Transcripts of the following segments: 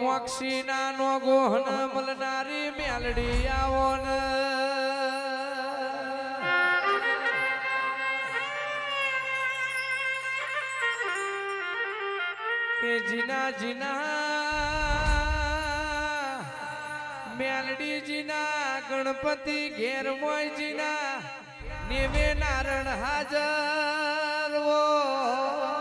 મોક્ષી નો ગોહન મલનારી મેલડી આવો ને. કે જીના જીના, મેલડી જીના, ગણપતિ ઘેર મોય જીના, નેવે નારણ હાજર વો.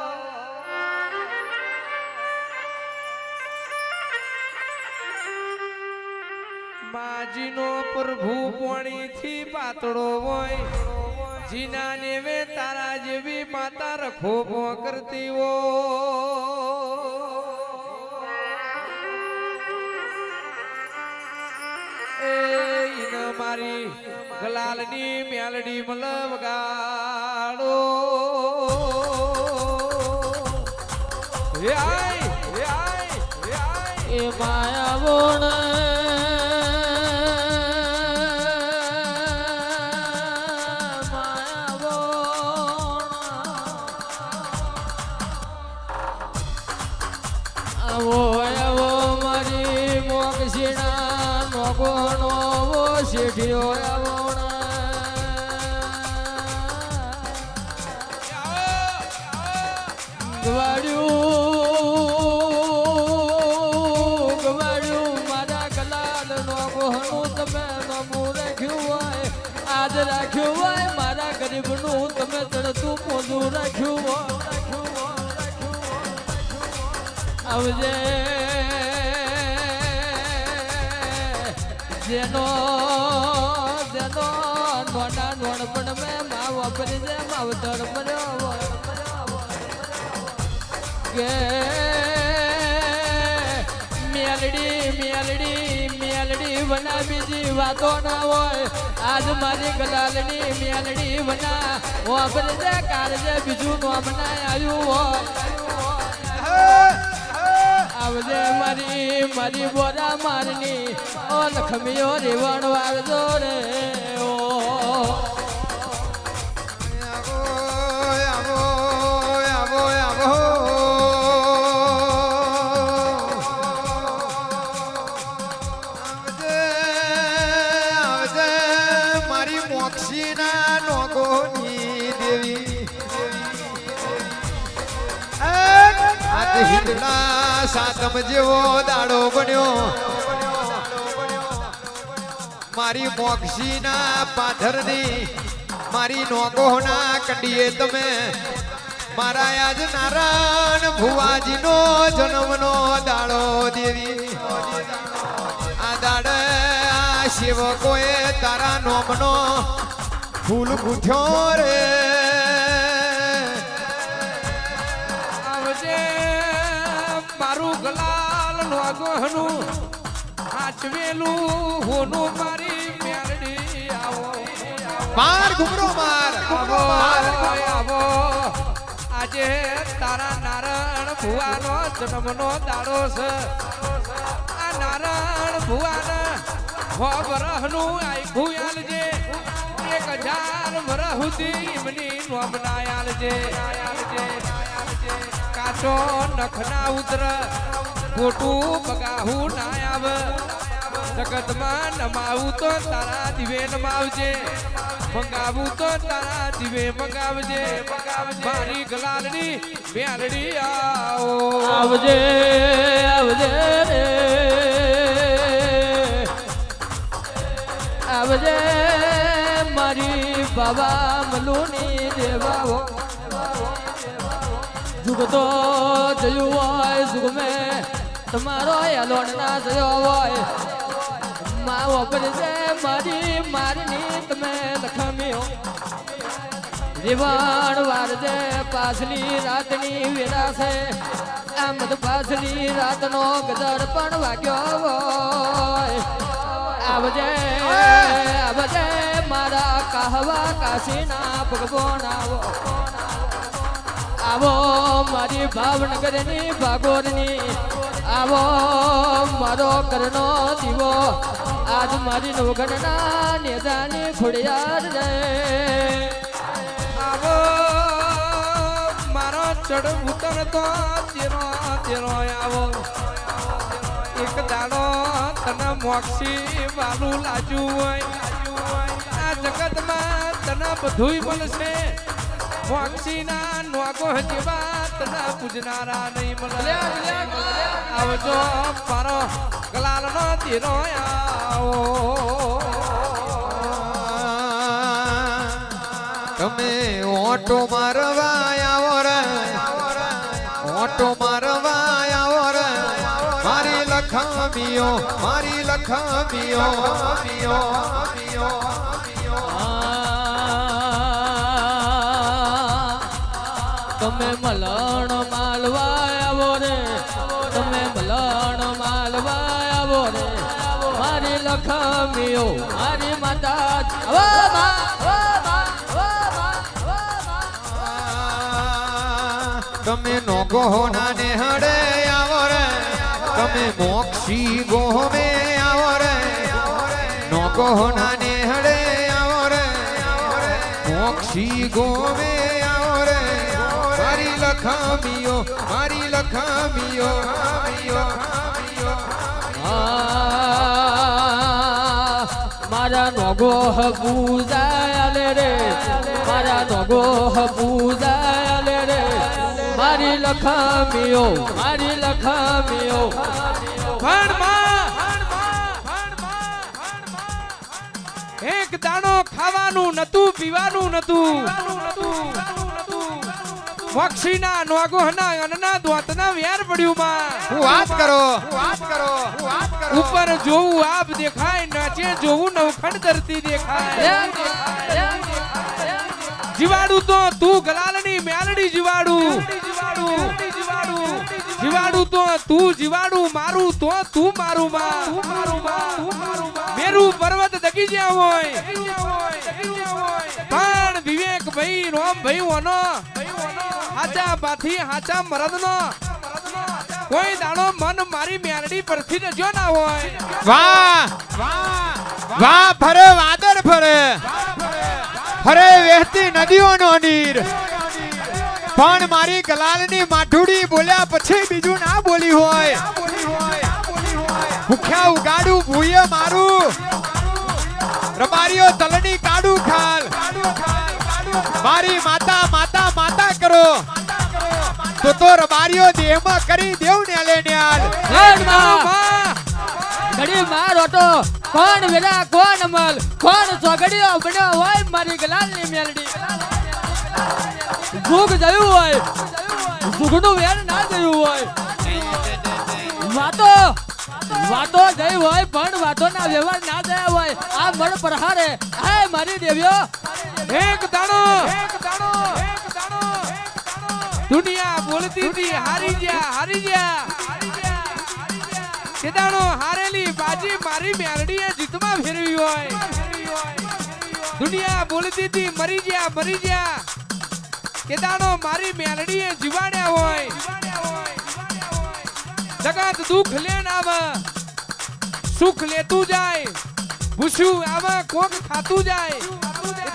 માજીનો પ્રભુ પોણીથી પાતળો હોય. જીના નેવે તારા જેવી માતા રખો કરતી ઈન મારી ગલાલની મેલડી મલબ ગાડો એ માયા બોણ તમે ચડતું મોજું રાખ્યું. આવજે જેનો જેનો નોના નોણપણ મેં મા વાપરી જે માવતર હોય. કે વના બીજી વાતો ના હોય. આજ મારી ગલાલની મેલડી વના. વાપરે છે કારજે બીજું નામ ના આવ્યું હોય આવજે મારી મારી બોરા મારની. ઓ લખમીઓ રેવણ વાળજો રે. સાતમ જેવો દાડો બન્યો. મારી મોક્ષીના પાથરની, મારી નોગોના કંડીએ તમે મારા આજ નારાયણ ભુવાજીનો જન્મનો દાડો દેવી. આ દાડે આ સેવકોએ તારા નોમનો ફૂલ ગુથ્યો રે. ગલાલ નોગોહનું હાચવેલું હોનું મારી મેરડી આવો. માર ઘુમરો માર. આવો આવો. આજે તારા નારાયણ ભુવાનો જન્મનો દાડો છે. આ નારાયણ ભુવાના હો વરહનું આખું આલજે. એક હજાર વરહુતી એમની નોમના આલજે. કાચો નખના ઉતર ખોટું બગાહું ના આવે. જગતમાં નમાવું તો તારા દિવે નમાવજે. મંગાવું તો તારા દિવે મંગાવજે. મારી ગલાલની બેલડી આવો. આવજે આવજે. આવજે, મારી બાબા મલુની દેવાઓ. જુગતો જયું હોય જુગ મેં તમારો એલોન ના થયો હોય. મા વાપરજે મારી મારની તમે લખમ્યો રીવાણ વારજે પાછલી રાતની વેરા છે તો પાછલી રાતનો ગદર પણ વાગ્યો હોય. આવજે આવજે મારા કહવા કાશીના ભગવાન આવો. આવો મારી ભાવનગરની ભાગોરની. આવો, મારો કરનો દીવો. આજ મારી નવગણના નેદાની ખોડિયાર રે. આવો, મારો ચડ ઉતર તો તેરો તેરો આવો. એક દાડો તને મોક્ષી વાલું લાજુ હોય. આ જગતમાં તને બધુંય મળશે. મોક્ષીના નોગો જેવા તને પૂજનારા નહીં મળે. આવજો મારો ગલાલનો દીનો આવો. તમે ઓટો મારવા આવો રે. ઓટો મારવા આવો રે. મારી લખામીઓ મારી લખામીઓ. તમે મલણ માલવા આવો રે. તમે મલણ માલવા આવો રે. મારી લખમીઓ મારી માતા ઓ મા, ઓ મા, ઓ મા, ઓ મા. તમે નો ગોહના ને હડે આવો રે. તમે મોક્ષી ગોહમે આવો રે. નો ગોહના ને હડે આવો રે. મોક્ષી ગોમે આવો રે મારી લખામીઓ મારી લખામીઓ મારા નોગો પૂજાય રે મારા નોગો પૂજાય રે. મારી લખામીઓ મારી લખામીઓ. એક દાણો ખાવાનું નતું પીવાનું નતું. મોક્ષીના નોગોહના અન્નના દોતના વ્યાર પડ્યું માં. હું વાત કરો. વાત કરો. વાત કરો. ઉપર જોવું આપ દેખાય નાચે જોવું નવખંડ ધરતી દેખાય. જીવાડું તો તું ગલાલની મ્યાલડી જીવાડું. જીવાડું તો તું જીવાડું મારું તો તું મારું માં. મેરું પર્વત દગી જ્યાં હોય. પણ વિવેક ભાઈ રોમ ભાઈ ઓનો હાચા બાથી હાચા મરદનો. કોઈ દાણો મન મારી મેરડી પરથી ન જો ના હોય. વાહ વાહ, ફરે વાદર ફરે. ફરે વહેતી નદીઓનો નીર. પણ મારી ગલાલની માઠુડી બોલ્યા પછી બીજું ના બોલી હોય. ભૂખ્યા ઉગાડું, ભૂયે મારું. રબારીઓ તલની કાડું ખાલ. મારી માતા માતા માતા કરો. તો માર્યો દેહમાં કરી દેવ ન્યાલે ન્યાલમાં. ઘડી માર ઓટો કોણ વેલા કોણ મલ? કોણ ચોગડીઓ બન્યો હોય મારી ગલાલની મેલડી? ભૂખ જયું હોય. ભૂખનું વેર ના જયું હોય. વાતો વાતો જઈ હોય પણ વાતો ના વ્યવહાર ના થયા હોય. આ મળ પ્રહારે. હાય મારી દેવ્યો એક દાણો દુનિયા બોલતી હતી હારી ગયા હારી ગયા. કેદાણો હારેલી બાજી મારી મેલડીએ જીતમાં ફેરવી હોય. દુનિયા બોલતી હતી મરી ગયા મરી ગયા. કેદાણો મારી મેલડીએ જીવાડ્યા હોય. જગત દુઃખ લેન આવે. સુખ લેતું જાય. ભૂસ્યું આવે કોક ખાતું જાય.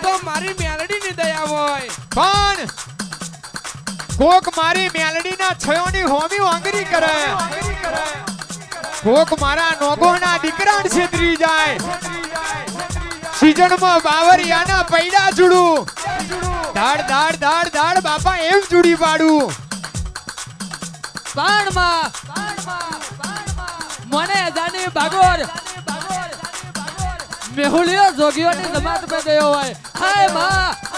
તો મારી મેલડીની દયા હોય. પણ કોક મારી મેલડીના છયોની હોમી વાંગરી કરે. કોક મારા નોગોના દીકરા છેતરી જાય. સીઝનમાં બાવરિયાના પૈડા જુડું. ધાડ ધાડ ધાડ ધાડ બાપા એમ જુડી પાડું. બાણમાં. મને જાની ભાગોર. મેહુલિયો જોગીઓની જમાત પે ગયો હોય. હાયમાં.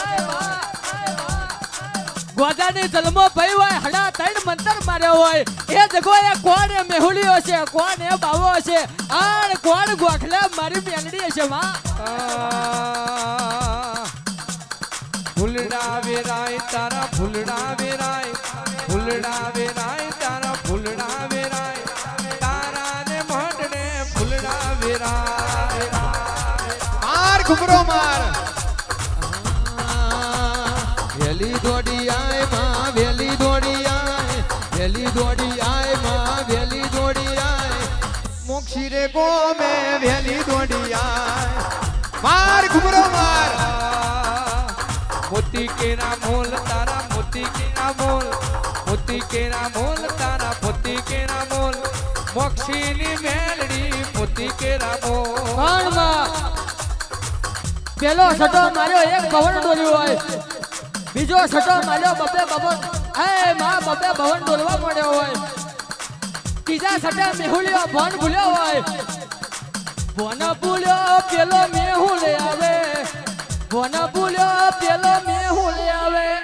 ગોજાની જલમો ભઈ હોય હડા ત્રણ મંતર માર્યો હોય. એ જગોએ કોણ એ મેહુલિયો છે કોણ એ બાવો છે? આણ કોણ ગોખલે મારી મેલડી છે માં ફૂલડા વેરાય તારા ફૂલડા વેરાય. ફૂલડા વેરાય તારા ફૂલડા વેરાય. તારા ને મઢને ફૂલડા વેરાય. માર ઘુમરો માર. રે ગોમે વેલી દોડિયા માર ઘુમરો માર. મોતી કેરા મોલ, તારા મોતી કેરા મોલ. મોતી કેરા મોલ, તારા મોતી કેરા મોલ. મોક્ષીની મેલડી મોતી કેરામો કાનમાં પેલો સટો માર્યો, એક ભવન ડોલ્યું હોય. બીજો સટો માર્યો બબે ભવન એ માં, બબે ભવન ડોલવા પડ્યો હોય. બીજા સટા મેહુલ્યો ભણ ભૂલ્યો હોય. ભણ ભૂલ્યો, પેલો મેહુલે આવે. ભણ ભૂલ્યો, પેલો મેહુલે આવે.